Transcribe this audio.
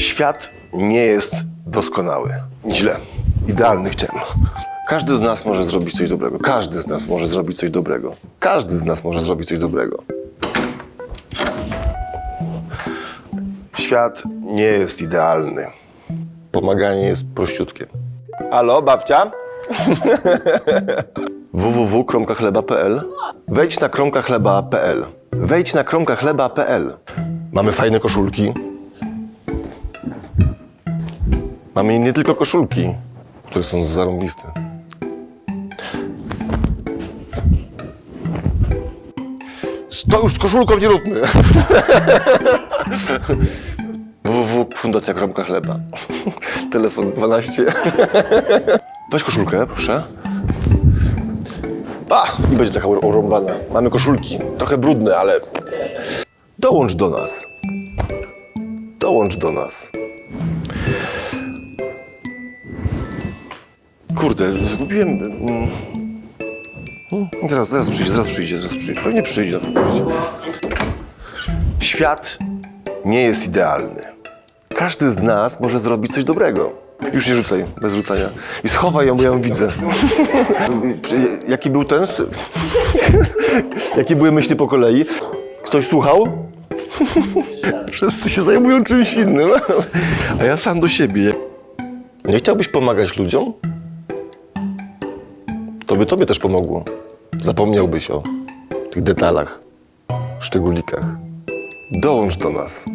Świat nie jest doskonały. Źle. Idealny chciałem. Każdy z nas może zrobić coś dobrego. Każdy z nas może zrobić coś dobrego. Każdy z nas może zrobić coś dobrego. Świat nie jest idealny. Pomaganie jest prościutkie. Halo, babcia? www.kromkachleba.pl Wejdź na kromkachleba.pl Wejdź na kromkachleba.pl Mamy fajne koszulki. Mamy nie tylko koszulki, które są zarąbiste. To już z koszulką nie róbmy. www.fundacja Kromka Chleba. Telefon 12. Weź koszulkę, proszę. A, i będzie taka urąbana. Mamy koszulki. Trochę brudne, ale... Dołącz do nas. Dołącz do nas. Kurde, zgubiłem... mm. Hmm, Zaraz, zaraz przyjdzie, zaraz przyjdzie, zaraz przyjdzie. Pewnie przyjdzie. pewno przyjdzie. Świat nie jest idealny. Każdy z nas może zrobić coś dobrego. Już nie rzucaj, bez rzucania. I schowaj ją, bo ja ją widzę. Jaki był ten? Jakie były myśli po kolei? Ktoś słuchał? Wszyscy się zajmują czymś innym, a ja sam do siebie. Nie chciałbyś pomagać ludziom? To by tobie też pomogło. Zapomniałbyś o tych detalach, szczególikach. Dołącz do nas.